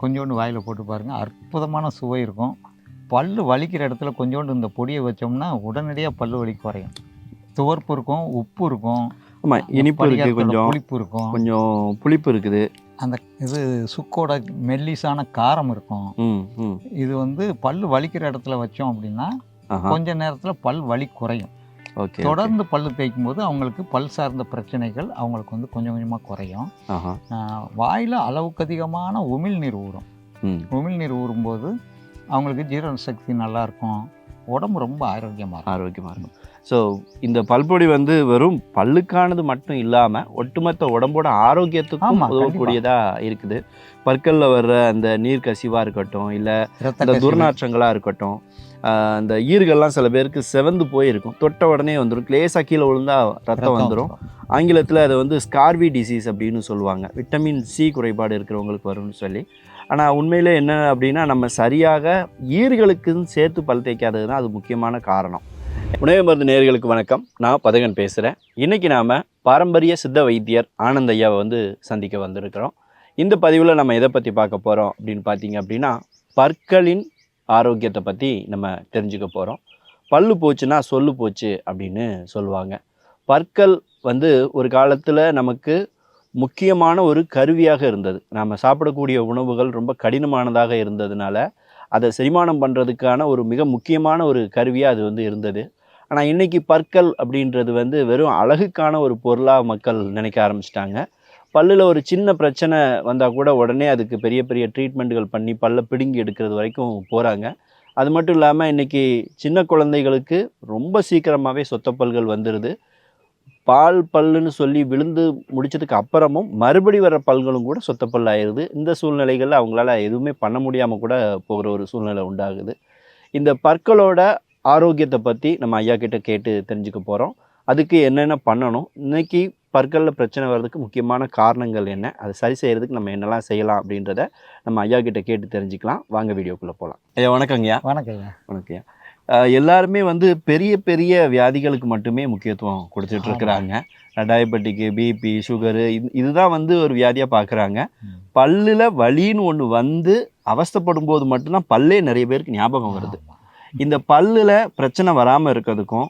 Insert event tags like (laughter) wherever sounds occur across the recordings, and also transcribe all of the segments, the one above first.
கொஞ்சோண்டு வாயில் போட்டு பாருங்கள் அற்புதமான சுவை இருக்கும். பல்லு வலிக்கிற இடத்துல கொஞ்சோண்டு இந்த பொடியை வச்சோம்னா உடனடியாக பல்லு வலி குறையும். துவர்ப்பு இருக்கும் உப்பு இருக்கும். ஆமாம் இனிப்பு இருக்குது கொஞ்சம். புளிப்பு இருக்கும். கொஞ்சம் புளிப்பு இருக்குது. அந்த இது சுக்கோட மெல்லிசான காரம் இருக்கும். இது வந்து பல்லு வலிக்கிற இடத்துல வச்சோம் அப்படின்னா கொஞ்ச நேரத்தில் பல் வலி குறையும். தொடர்ந்து பல்லு தேய்க்கும் போது அவங்களுக்கு பல் சார்ந்த பிரச்சனைகள் அவங்களுக்கு வந்து கொஞ்சம் கொஞ்சமாக குறையும். வாயில் அளவுக்கு அதிகமான உமிழ்நீர் ஊறும். உமிழ்நீர் ஊறும்போது அவங்களுக்கு ஜீரண சக்தி நல்லா இருக்கும். உடம்பு ரொம்ப ஆரோக்கியமாக இருக்கும். ஆரோக்கியமாக இருக்கும். ஸோ இந்த பல்பொடி வந்து வெறும் பல்லுக்கானது மட்டும் இல்லாமல் ஒட்டுமொத்த உடம்போட ஆரோக்கியத்துக்கும் உதவக்கூடியதாக இருக்குது. பற்களில் வர்ற அந்த நீர் கசிவாக இருக்கட்டும் இல்லை அந்த. துர்நாற்றங்களாக இருக்கட்டும் அந்த ஈர்கள்லாம் சில பேருக்கு செவந்து போயிருக்கும். தொட்ட உடனே வந்துடும் லேசாக கீழே விழுந்தா ரத்தம் வந்துடும் ஆங்கிலத்தில் அதை வந்து ஸ்கார்வி டிசீஸ் அப்படின்னு சொல்லுவாங்க. விட்டமின் சி குறைபாடு இருக்கிறவங்களுக்கு வரும்னு சொல்லி. ஆனால் உண்மையிலே என்ன அப்படின்னா நம்ம சரியாக ஈர்களுக்குன்னு சேர்த்து பல் தேய்க்காதது தான் அது முக்கியமான காரணம். உணவு மருந்து நேர்களுக்கு வணக்கம். நான் பதகன் பேசுகிறேன் இன்றைக்கி நாம் பாரம்பரிய சித்த வைத்தியர் ஆனந்த் ஐயாவை வந்து சந்திக்க வந்திருக்கிறோம். இந்த பதிவில் நம்ம எதை பற்றி பார்க்க போகிறோம் அப்படின்னு பார்த்தீங்க அப்படின்னா பற்களின் ஆரோக்கியத்தை பற்றி நம்ம தெரிஞ்சுக்க போகிறோம் பல்லு போச்சுன்னா சொல்லு போச்சு அப்படின்னு சொல்லுவாங்க. பற்கள் வந்து ஒரு காலத்தில் நமக்கு முக்கியமான ஒரு கருவியாக இருந்தது. நாம் சாப்பிடக்கூடிய உணவுகள் ரொம்ப கடினமானதாக இருந்ததுனால அதை செரிமானம் பண்ணுறதுக்கான ஒரு மிக முக்கியமான ஒரு கருவியாக அது வந்து இருந்தது. ஆனால் இன்றைக்கி பற்கள் அப்படின்றது வந்து வெறும் அழகுக்கான ஒரு பொருளாக மக்கள் நினைக்க ஆரம்பிச்சிட்டாங்க. பல்லில் ஒரு சின்ன பிரச்சனை வந்தால் கூட உடனே அதுக்கு பெரிய பெரிய ட்ரீட்மெண்ட்டுகள் பண்ணி பல்ல பிடுங்கி எடுக்கிறது வரைக்கும் போகிறாங்க அது மட்டும் இல்லாமல் இன்றைக்கி சின்ன குழந்தைகளுக்கு ரொம்ப சீக்கிரமாகவே சொத்தப்பல்கள் வந்துடுது பால் பல்லுன்னு சொல்லி விழுந்து முடிச்சதுக்கு அப்புறமும் மறுபடி வர பல்களும் கூட சொத்தப்பல் ஆயிடுது. இந்த சூழ்நிலைகளில் அவங்களால எதுவுமே பண்ண முடியாமல் கூட போகிற ஒரு சூழ்நிலை உண்டாகுது. இந்த பற்களோட ஆரோக்கியத்தை பற்றி நம்ம ஐயா கிட்ட கேட்டு தெரிஞ்சுக்க போகிறோம் அதுக்கு என்னென்ன பண்ணணும்? இன்னைக்கு பற்களில் பிரச்சனை வர்றதுக்கு முக்கியமான காரணங்கள் என்ன? அதை சரி செய்யறதுக்கு நம்ம என்னெல்லாம் செய்யலாம் அப்படின்றத நம்ம ஐயா கிட்ட கேட்டு தெரிஞ்சுக்கலாம். வாங்க வீடியோக்குள்ளே போகலாம் ஐயா வணக்கங்கய்யா வணக்கங்க. வணக்கம்யா எல்லாருமே வந்து பெரிய பெரிய வியாதிகளுக்கு மட்டுமே முக்கியத்துவம் கொடுத்துட்டு இருக்கிறாங்க டயபெட்டிக்கு பிபி சுகரு இதுதான் வந்து ஒரு வியாதியாக பார்க்குறாங்க. பல்லில் வலின்னு ஒன்று வந்து அவஸ்தைப்படும் போது மட்டும்தான் பல்லே நிறைய பேருக்கு ஞாபகம் வருது. இந்த பல்லில் பிரச்சனை வராமல் இருக்கிறதுக்கும்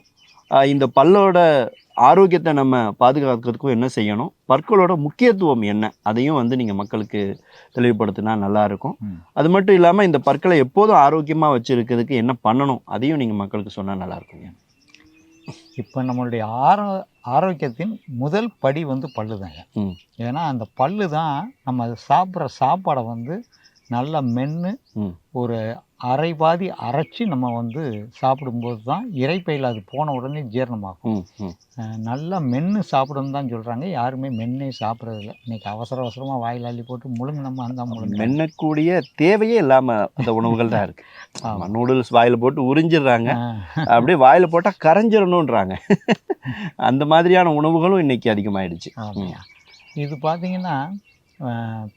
இந்த பல்லோட ஆரோக்கியத்தை நம்ம பாதுகாக்கிறதுக்கும் என்ன செய்யணும் பற்களோட முக்கியத்துவம் என்ன அதையும் வந்து நீங்கள் மக்களுக்கு தெளிவுபடுத்தினா நல்லா இருக்கும் ம். அது மட்டும் இல்லாமல் இந்த பற்களை எப்போதும் ஆரோக்கியமாக வச்சிருக்கிறதுக்கு என்ன பண்ணணும் அதையும் நீங்கள் மக்களுக்கு சொன்னால் நல்லா இருக்குங்க இப்போ நம்மளுடைய ஆரோ ஆரோக்கியத்தின் முதல் படி வந்து பல்லு தாங்க. ஏன்னா அந்த பல்லு தான் நம்ம சாப்பிட்ற சாப்பாடை வந்து நல்லா மென்று. ஒரு அரை பாதி அரைச்சி நம்ம வந்து சாப்பிடும்போது தான் இறைப்பையில் அது போன உடனே ஜீரணமாகும். நல்லா மென்று சாப்பிடணும் தான் சொல்கிறாங்க யாருமே மென்னே சாப்பிட்றதில்ல. இன்னைக்கு அவசர அவசரமாக வாயில் அள்ளி போட்டு முழுங்கினோமா அந்த முழுங்க. மென்னக்கூடிய தேவையே இல்லாமல் அந்த உணவுகள் தான் இருக்கு. (laughs) ஆமா. நூடுல்ஸ் வாயில் போட்டு உறிஞ்சிடுறாங்க. அப்படியே வாயில் போட்டால் கரைஞ்சிடணுன்றாங்க (laughs) அந்த மாதிரியான உணவுகளும் இன்னைக்கு அதிகமாயிடுச்சு. ஆமாம் இது பார்த்தீங்கன்னா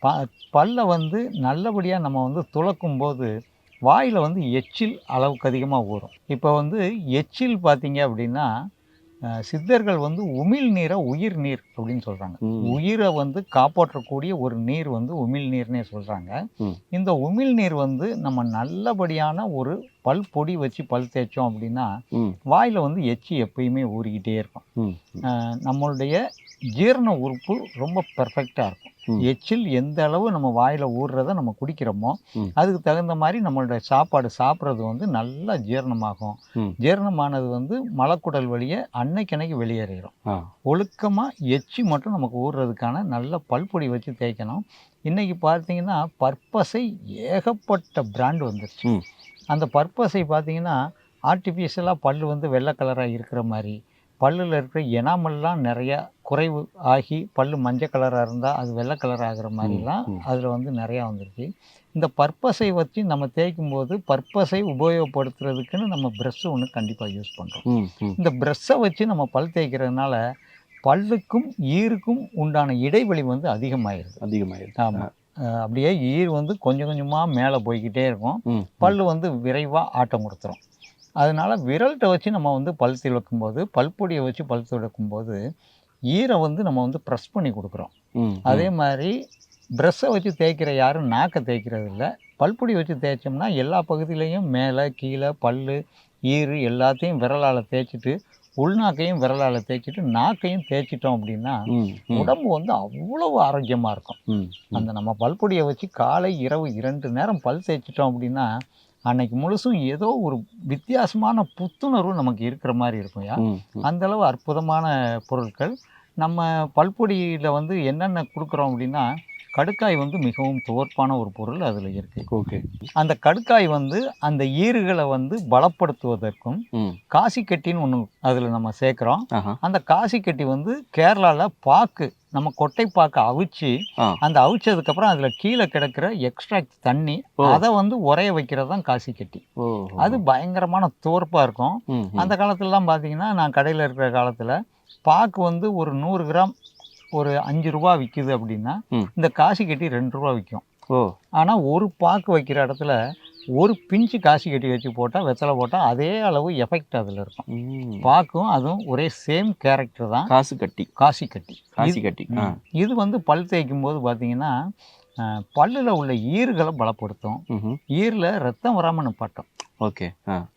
ப பல்லை வந்து நல்லபடியாக நம்ம வந்து துளக்கும் போது வாயில் வந்து எச்சில் அளவுக்கு அதிகமாக ஊறும். இப்போ வந்து எச்சில் பார்த்தீங்க அப்படின்னா சித்தர்கள் வந்து உமிழ் நீரை உயிர் நீர் அப்படின்னு சொல்கிறாங்க. உயிரை வந்து காப்பாற்றக்கூடிய ஒரு நீர் வந்து உமிழ் நீர்னே சொல்கிறாங்க. இந்த உமிழ் நீர் வந்து நம்ம நல்லபடியான ஒரு பல் பொடி வச்சு பல் தேய்ச்சோம் அப்படின்னா வாயில் வந்து எச்சி எப்பயுமே ஊறிக்கிட்டே இருக்கும். நம்மளுடைய ஜீரண உறுப்பு ரொம்ப பெர்ஃபெக்டாக இருக்கும். எச்சில் எந்த அளவு நம்ம வாயில் ஊறுறத நம்ம குடிக்கிறோமோ. அதுக்கு தகுந்த மாதிரி நம்மளுடைய சாப்பாடு சாப்பிட்றது வந்து நல்லா ஜீரணமாகும். ஜீரணமானது வந்து மலக்குடல் வழியே அன்னைக்கன்னைக்கு வெளியேறிடும் ஒழுக்கமாக எச்சி மட்டும் நமக்கு ஊறுறதுக்கான நல்ல பல்பொடி வச்சு தேய்க்கணும் இன்றைக்கி பார்த்தீங்கன்னா பற்பசை ஏகப்பட்ட பிராண்ட் வந்துருச்சு. அந்த பற்பசை பார்த்தீங்கன்னா ஆர்டிஃபிஷியலாக பல்லு வந்து வெள்ளை கலராக இருக்கிற மாதிரி பல்லில் இருக்கிற எனாமெல்லாம் நிறைய குறைவு ஆகி பல்லு மஞ்சள் கலராக இருந்தால் அது வெள்ளை கலர் ஆகிற மாதிரிலாம். அதில் வந்து நிறையா வந்துருச்சு இந்த பற்பசை வச்சு நம்ம தேய்க்கும் போது பற்பசை உபயோகப்படுத்துறதுக்குன்னு நம்ம ப்ரெஷ்ஷு ஒன்று கண்டிப்பாக யூஸ் பண்ணுறோம் இந்த ப்ரெஷ்ஷை வச்சு நம்ம பல் தேய்க்கிறதுனால பல்லுக்கும் ஈருக்கும் உண்டான இடைவெளி வந்து அதிகமாயிருது. அதிகமாயிடுச்சு ஆமாம் அப்படியே ஈர் வந்து கொஞ்சம் கொஞ்சமாக மேலே போய்க்கிட்டே இருக்கும். பல் வந்து விரைவாக ஆட்டம் கொடுத்துரும். அதனால விரல்கிட்ட வச்சு நம்ம வந்து பல் துளக்கும்போது பல்பொடியை வச்சு பல் துளக்கும்போது ஈரை வந்து நம்ம வந்து ப்ரெஸ் பண்ணி கொடுக்குறோம். அதே மாதிரி ப்ரெஷ்ஷை வச்சு தேய்க்கிற யாரும் நாக்கை தேய்க்கிறது இல்லை. பல்பொடி வச்சு தேய்ச்சோம்னா எல்லா பகுதியிலையும் மேலே கீழே பல் ஈறு எல்லாத்தையும் விரலால் தேய்ச்சிட்டு உள்நாக்கையும் விரலால் தேய்ச்சிட்டு நாக்கையும் தேய்ச்சிட்டோம் அப்படின்னா உடம்பு வந்து அவ்வளவு ஆரோக்கியமாக இருக்கும். அந்த நம்ம பல்பொடியை வச்சு காலை இரவு இரண்டு நேரம் பல் தேய்ச்சிட்டோம் அப்படின்னா அன்னைக்கு முழுசும் ஏதோ ஒரு வித்தியாசமான புத்துணர்வு நமக்கு இருக்கிற மாதிரி இருக்கும்யா ம், ம். அந்த அளவு அற்புதமான பொருட்கள். நம்ம பல்பொடியில் வந்து என்னென்ன கொடுக்குறோம் அப்படின்னா கடுக்காய் வந்து மிகவும் துவர்ப்பான ஒரு பொருள் அதில் இருக்குது ஓகே. அந்த கடுக்காய் வந்து அந்த ஈறுகளை வந்து பலப்படுத்துவதற்கும் காசிக்கட்டின்னு ஒன்று அதில் நம்ம சேர்க்குறோம். அந்த காசிக்கட்டி வந்து கேரளாவில் பாக்கு நம்ம கொட்டை பாக்கு அவிச்சு. அந்த அவிச்சதுக்கப்புறம் அதில் கீழே கிடக்கிற எக்ஸ்ட்ராக்ட் தண்ணி. அதை வந்து உரைய வைக்கிறது தான் காசிக்கட்டி ஓ அது பயங்கரமான துவர்ப்பாக இருக்கும். அந்த காலத்துலலாம் பார்த்தீங்கன்னா நான் கடையில் இருக்கிற காலத்தில் பாக்கு வந்து ஒரு நூறு கிராம் ஒரு அஞ்சு ரூபா விற்குது அப்படின்னா. இந்த காசி கட்டி ரெண்டு ரூபா விற்கும் ஆனால் ஒரு பாக்கு வைக்கிற இடத்துல ஒரு பிஞ்சு காசி கட்டி வச்சு போட்டால் வெத்தலை போட்டால் அதே அளவு எஃபெக்ட் அதில் இருக்கும். ம். பாக்கும் அதுவும் ஒரே சேம் கேரக்டர் தான். காசு கட்டி. காசி கட்டி. காசி கட்டி. இது வந்து பல் தேய்க்கும் போது பார்த்தீங்கன்னா பல்லில் உள்ள ஈறுகளை பலப்படுத்தும். ஈரில் ரத்தம் வராமல் நிப்பாட்டும். ஓகே.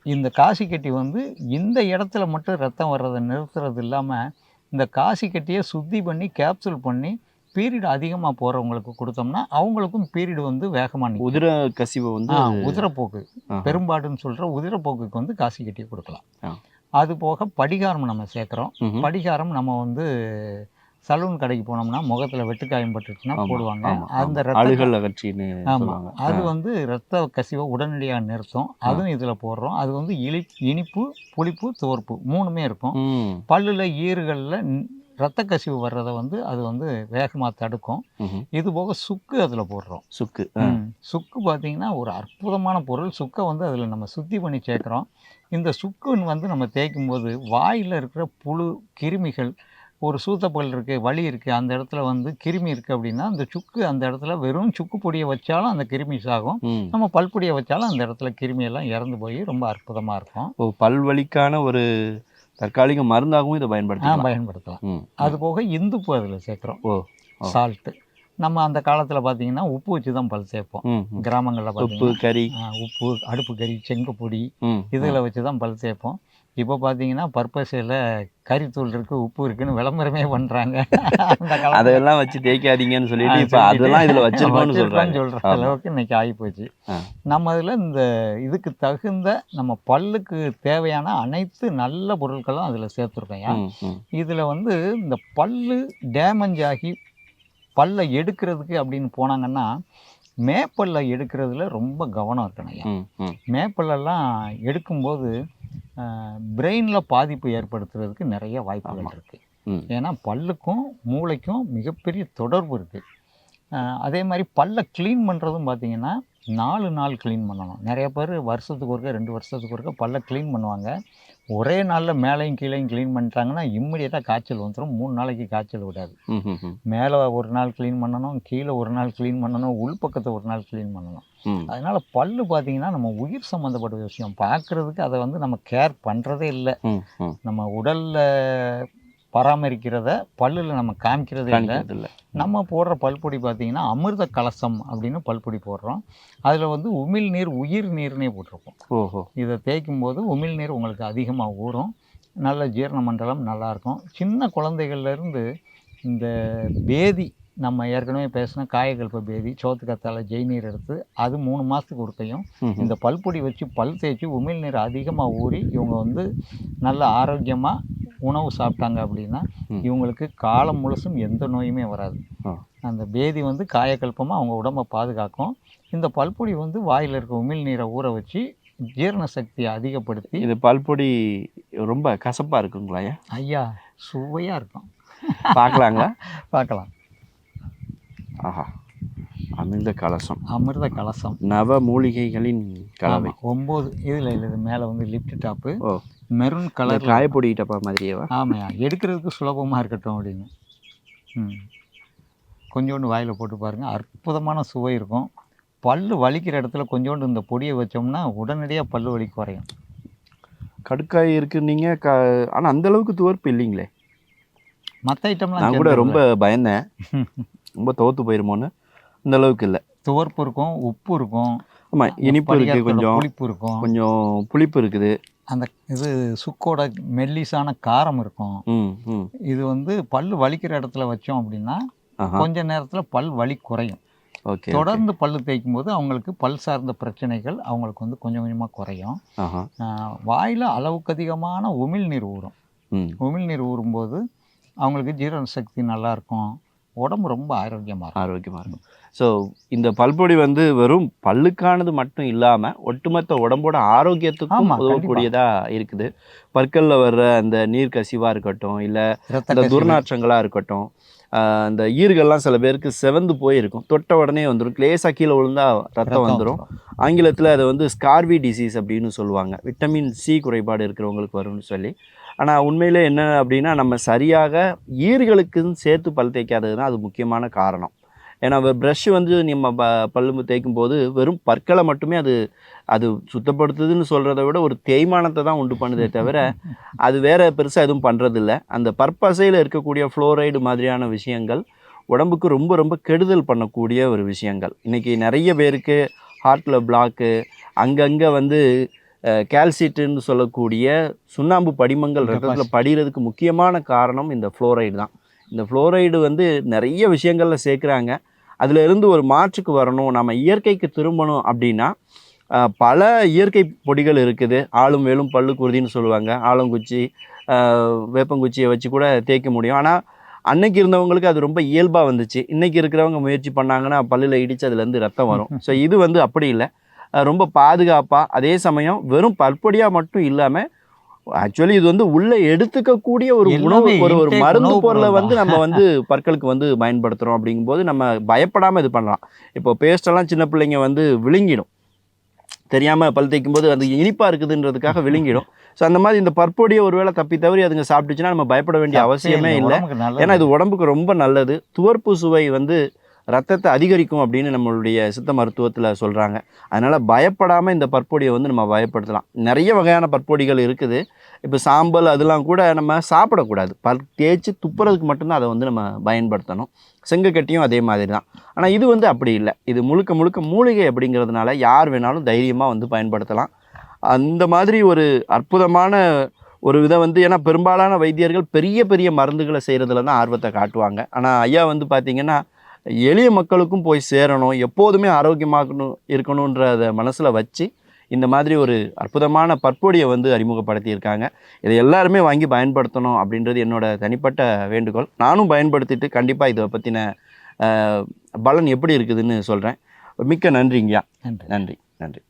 இந்த காசி கட்டி வந்து இந்த இடத்துல மட்டும் ரத்தம் வர்றதை நிறுத்துறது இல்லாமல் இந்த காசி கட்டியை சுத்தி பண்ணி கேப்சூல் பண்ணி பீரியட் அதிகமாக போகிறவங்களுக்கு கொடுத்தோம்னா அவங்களுக்கும் பீரியட் வந்து வேகமாக உதிர கசிவு வந்து உதிரப்போக்கு. பெரும்பாடுன்னு சொல்கிற உதிரப்போக்குக்கு வந்து காசி கட்டியை கொடுக்கலாம். அது போக படிகாரம் நம்ம சேர்க்குறோம். படிகாரம் நம்ம வந்து சலூன் கடைக்கு போனோம்னா முகத்தில் வெட்டுக்காயம் பட்டுருச்சுன்னா ஆமா, போடுவாங்க. அந்த ஆமா. ரத்த அழுகல் அகற்றின்னு ஆமாம் அது வந்து ரத்த கசிவை உடனடியாக நிறுத்தும். அதுவும் இதில் போடுறோம். அது வந்து இனி இனிப்பு புளிப்பு துவர்ப்பு மூணுமே இருக்கும். பல்லில் ஈறுகளில் ரத்த கசிவு வர்றதை வந்து அது வந்து வேகமாக தடுக்கும். இது போக சுக்கு அதில் போடுறோம். சுக்கு. சுக்கு பார்த்தீங்கன்னா ஒரு அற்புதமான பொருள். சுக்கை வந்து அதில் நம்ம சுத்தி பண்ணி சேர்க்குறோம். இந்த சுக்குன்னு வந்து நம்ம தேய்க்கும் போது வாயில் இருக்கிற புழு கிருமிகள் ஒரு சூத்தப்பல் இருக்குது வலி இருக்குது அந்த இடத்துல வந்து கிருமி இருக்குது அப்படின்னா அந்த சுக்கு அந்த இடத்துல வெறும் சுக்கு பொடியை வச்சாலும் அந்த கிருமி சாகும். நம்ம பல்பொடியை வச்சாலும் அந்த இடத்துல கிருமியெல்லாம் இறந்து போய் ரொம்ப அற்புதமாக இருக்கும். பல்வலிக்கான ஒரு தற்காலிக மருந்தாகவும் இதை பயன்படுத்தலாம் பயன்படுத்தலாம். அது போக இந்துப்பு அதில் சேர்க்குறோம் ஓ. சால்ட்டு நம்ம அந்த காலத்தில் பார்த்தீங்கன்னா உப்பு வச்சு தான் பல் சேர்ப்போம். கிராமங்களில் உப்பு கறி உப்பு அடுப்பு கறி செங்கப்பொடி. இதில் வச்சு தான் பல் சேர்ப்போம் இப்போ பார்த்தீங்கன்னா பர்பஸில் கறித்தூள் இருக்குது உப்பு இருக்குன்னு விளம்பரமே பண்ணுறாங்க அதெல்லாம் வச்சு தேய்க்காதீங்கன்னு சொல்லிட்டு இப்ப அதெல்லாம் இதுல வச்சிருக்கோம்னு சொல்ற ஆமா. அளவுக்கு இன்னைக்கு ஆகிப்போச்சு. நம்ம அதில் இந்த இதுக்கு தகுந்த நம்ம பல்லுக்கு தேவையான அனைத்து நல்ல பொருட்களும் அதில் ம். இதில் வந்து இந்த பல்லு டேமேஜ் ஆகி பல்லை எடுக்கிறதுக்கு அப்படின்னு போனாங்கன்னா மேப்பல்ல எடுக்கிறதுல ரொம்ப கவனம் இருக்கணும் ஐயா ம், ம். மேப்பல்லெல்லாம் எடுக்கும்போது பிரெயினில் பாதிப்பு ஏற்படுத்துறதுக்கு நிறைய வாய்ப்புகள். இருக்குது. ஏன்னா பல்லுக்கும் மூளைக்கும் மிகப்பெரிய தொடர்பு இருக்குது அதே மாதிரி பல்லை க்ளீன் பண்ணுறதும் பார்த்தீங்கன்னா நாலு நாள் க்ளீன் பண்ணணும் நிறைய பேர் வருஷத்துக்கு ஒருக்க ரெண்டு வருஷத்துக்கு ஒருக்க பல்லை க்ளீன் பண்ணுவாங்க ஒரே நாளில் மேலேயும் கீழேயும் க்ளீன் பண்ணிட்டாங்கன்னா இம்மிடியட்டாக காய்ச்சல் வந்துடும் மூணு நாளைக்கு காய்ச்சல் விடாது. மேலே ஒரு நாள் க்ளீன் பண்ணணும் கீழே ஒரு நாள் க்ளீன் பண்ணணும் உள்பக்கத்தை ஒரு நாள் க்ளீன் பண்ணணும். அதனால் பல்லு பார்த்தீங்கன்னா நம்ம உயிர் சம்மந்தப்பட்ட விஷயம் பார்க்குறதுக்கு அதை வந்து நம்ம கேர் பண்ணுறதே இல்லை. நம்ம உடலில் பராமரிக்கிறத பல்லில் நம்ம காமிக்கிறதே இல்லை. நம்ம போடுற பல்பொடி பார்த்தீங்கன்னா அமிர்த கலசம் அப்படின்னு பல்பொடி போடுறோம். அதில் வந்து உமிழ் நீர் உயிர் நீர்னே போட்டிருப்போம் ஓஹோ. இதை தேய்க்கும் போது உமிழ் நீர் உங்களுக்கு அதிகமாக ஊறும். நல்ல ஜீரண மண்டலம் நல்லாயிருக்கும் சின்ன குழந்தைகள்லேருந்து இந்த பேதி நம்ம ஏற்கனவே பேசின காயகல்ப பேதி சோத்துக்கத்தால ஜெய்நீர் எடுத்து அது மூணு மாதத்துக்கு ஒருக்கையும். இந்த பல்பொடி வச்சு பல் தேய்ச்சி உமிழ் நீர் அதிகமாக ஊறி இவங்க வந்து நல்ல ஆரோக்கியமாக உணவு சாப்பிட்டாங்க அப்படின்னா. இவங்களுக்கு காலம் முழுசும் எந்த நோயுமே வராது. அந்த பேதி வந்து காயக்கல்பமாக அவங்க உடம்பை பாதுகாக்கும். இந்த பல்பொடி வந்து வாயில் இருக்க உமிழ் நீரை ஊற வச்சு ஜீரண சக்தியை அதிகப்படுத்தி இது பல்பொடி ரொம்ப கசப்பா இருக்குங்களா ஐயா? சுவையாக இருக்கும். பார்க்கலாங்களா? (laughs) பார்க்கலாம். ஆஹா அமிர்த கலசம். அமிர்த கலசம். நவ மூலிகைகளின் கலவை ஒம்பது இதில் இது மேலே வந்து லிஃப்ட் டாப்பு. மெரூன் கலர் காயப்பொடி டப்பா மாதிரியேவா? ஆமாய்யா எடுக்கிறதுக்கு சுலபமாக இருக்கட்டும் அப்படின்னு. ம். கொஞ்சோண்டு வாயில் போட்டு பாருங்கள் அற்புதமான சுவை இருக்கும். பல்லு வலிக்கிற இடத்துல கொஞ்சோண்டு இந்த பொடியை வச்சோம்னா உடனடியாக பல்லு வலி குறையும். கடுக்காய் இருக்குன்னீங்க க ஆனால் அந்த அளவுக்கு துவர்ப்பு இல்லைங்களே. மற்ற ஐட்டம்லாம் நான் கூட. ரொம்ப பயந்தேன். ரொம்ப தோத்து போயிருமோன்னு. இந்த அளவுக்கு இல்லை. துவர்ப்பு இருக்கும் உப்பு இருக்கும். ஆமாம் இனிப்பு இருக்குது கொஞ்சம். புளிப்பு இருக்கும். கொஞ்சம் புளிப்பு இருக்குது. அந்த இது சுக்கோட மெல்லிசான காரம் இருக்கும். இது வந்து பல்லு வலிக்கிற இடத்துல வச்சோம் அப்படின்னா கொஞ்ச நேரத்துல பல் வலி குறையும். தொடர்ந்து பல்லு தேய்க்கும் போது அவங்களுக்கு பல் சார்ந்த பிரச்சனைகள் அவங்களுக்கு வந்து கொஞ்சம் கொஞ்சமா குறையும். வாயில அளவுக்கு அதிகமான உமிழ்நீர் ஊறும். ம். உமிழ்நீர் ஊறும்போது அவங்களுக்கு ஜீரண சக்தி நல்லா இருக்கும். உடம்பு ரொம்ப ஆரோக்கியமா இருக்கும். ஆரோக்கியமாக இருக்கும். ஸோ இந்த பல்பொடி வந்து வெறும் பல்லுக்கானது மட்டும் இல்லாமல் ஒட்டுமொத்த உடம்போட ஆரோக்கியத்துக்கும் உதவக்கூடியதாக இருக்குது. பற்களில் வர்ற அந்த நீர் கசிவாக இருக்கட்டும் இல்லை இந்த. துர்நாற்றங்களாக இருக்கட்டும் அந்த ஈர்கள்லாம் சில பேருக்கு செவந்து போயிருக்கும். தொட்ட உடனே வந்துடும் லேசாக கீழே விழுந்தா ரத்தம் ரத்தம் வந்துடும் ஆங்கிலத்தில் அதை வந்து ஸ்கார்வி டிசீஸ் அப்படின்னு சொல்லுவாங்க. விட்டமின் சி குறைபாடு இருக்கிறவங்களுக்கு வரும்னு சொல்லி. ஆனால் உண்மையிலே என்ன அப்படின்னா நம்ம சரியாக ஈர்களுக்குன்னு சேர்த்து பல் தேய்க்காதது தான் அது முக்கியமான காரணம். ஏன்னா ப்ரஷ் வந்து நம்ம ப பல்லு தேய்க்கும் போது வெறும் பற்களை மட்டுமே அது அது சுத்தப்படுத்துதுன்னு சொல்கிறத விட ஒரு தேய்மானத்தை தான் உண்டு பண்ணுதே தவிர அது வேற பெருசாக எதுவும் பண்ணுறதில்ல அந்த பற்பசையில் இருக்கக்கூடிய ஃப்ளோரைடு மாதிரியான விஷயங்கள் உடம்புக்கு ரொம்ப ரொம்ப கெடுதல் பண்ணக்கூடிய ஒரு விஷயங்கள். இன்றைக்கி நிறைய பேருக்கு ஹார்ட்டில் பிளாக்கு அங்கங்கே வந்து கேல்சிட்டுன்னு சொல்லக்கூடிய சுண்ணாம்பு படிமங்கள் ரத்தத்தில் படிகிறதுக்கு முக்கியமான காரணம் இந்த ஃப்ளோரைடு தான். இந்த ஃப்ளோரைடு வந்து நிறைய விஷயங்களில் சேர்க்குறாங்க. அதில் இருந்து ஒரு மாற்றுக்கு வரணும் நம்ம இயற்கைக்கு திரும்பணும் அப்படின்னா பல இயற்கை பொடிகள் இருக்குது. ஆளும் வேலும் பல்லு குருதின்னு சொல்லுவாங்க. ஆலங்குச்சி வேப்பங்குச்சியை வச்சு கூட தேய்க்க முடியும். ஆனால் அன்னைக்கு இருந்தவங்களுக்கு அது ரொம்ப இயல்பாக வந்துச்சு. இன்னைக்கு இருக்கிறவங்க முயற்சி பண்ணாங்கன்னா பல்லில் இடித்து அதுலேருந்து ரத்தம் வரும். ஸோ இது வந்து அப்படி இல்லை. ரொம்ப பாதுகாப்பாக அதே சமயம் வெறும் பல்பொடியாக மட்டும் இல்லாமல் ஆக்சுவலி இது வந்து உள்ளே எடுத்துக்கக்கூடிய ஒரு உணவு ஒரு ஒரு மருந்து பொருளை வந்து நம்ம வந்து பற்களுக்கு வந்து பயன்படுத்துகிறோம் அப்படிங்கும்போது நம்ம பயப்படாமல் இது பண்ணலாம். இப்போ பேஸ்டெல்லாம் சின்ன பிள்ளைங்க வந்து விழுங்கிடும். தெரியாமல் பல் தேய்க்கும் போது அது இனிப்பாக இருக்குதுன்றதுக்காக (laughs) விழுங்கிடும். ஸோ அந்த மாதிரி இந்த பற்பொடியை ஒருவேளை தப்பி தவறி அதுங்க சாப்பிட்டுச்சுன்னா நம்ம பயப்பட வேண்டிய அவசியமே இல்லை. ஏன்னா இது உடம்புக்கு ரொம்ப நல்லது. துவர்ப்பு சுவை வந்து ரத்தத்தை அதிகரிக்கும் அப்படின்னு நம்மளுடைய சித்த மருத்துவத்தில் சொல்கிறாங்க அதனால் பயப்படாமல் இந்த பற்பொடியை வந்து நம்ம பயப்படுத்தலாம். நிறைய வகையான பற்பொடிகள் இருக்குது. இப்போ சாம்பல் அதெல்லாம் கூட நம்ம சாப்பிடக்கூடாது. பல் தேய்ச்சி துப்புறதுக்கு மட்டும்தான் அதை வந்து நம்ம பயன்படுத்தணும். செங்கக்கட்டியும் அதே மாதிரி தான் ஆனால் இது வந்து அப்படி இல்லை. இது முழுக்க முழுக்க மூலிகை அப்படிங்கிறதுனால யார் வேணாலும் தைரியமாக வந்து பயன்படுத்தலாம். அந்த மாதிரி ஒரு அற்புதமான ஒரு விதம் வந்து ஏன்னா பெரும்பாலான வைத்தியர்கள் பெரிய பெரிய மருந்துகளை செய்கிறதுல தான் ஆர்வத்தை காட்டுவாங்க. ஆனால் ஐயா வந்து பார்த்திங்கன்னா எளிய மக்களுக்கும் போய் சேரணும் எப்போதுமே ஆரோக்கியமாக்கணும் இருக்கணுன்றத மனசில் வச்சு இந்த மாதிரி ஒரு அற்புதமான பற்பொடியை வந்து அறிமுகப்படுத்தியிருக்காங்க. இதை எல்லாருமே வாங்கி பயன்படுத்தணும் அப்படின்றது என்னோட தனிப்பட்ட வேண்டுகோள். நானும் பயன்படுத்திட்டு கண்டிப்பாக இதை பற்றின பலன் எப்படி இருக்குதுன்னு சொல்கிறேன் மிக்க நன்றிங்கய்யா. நன்றி. நன்றி. நன்றி.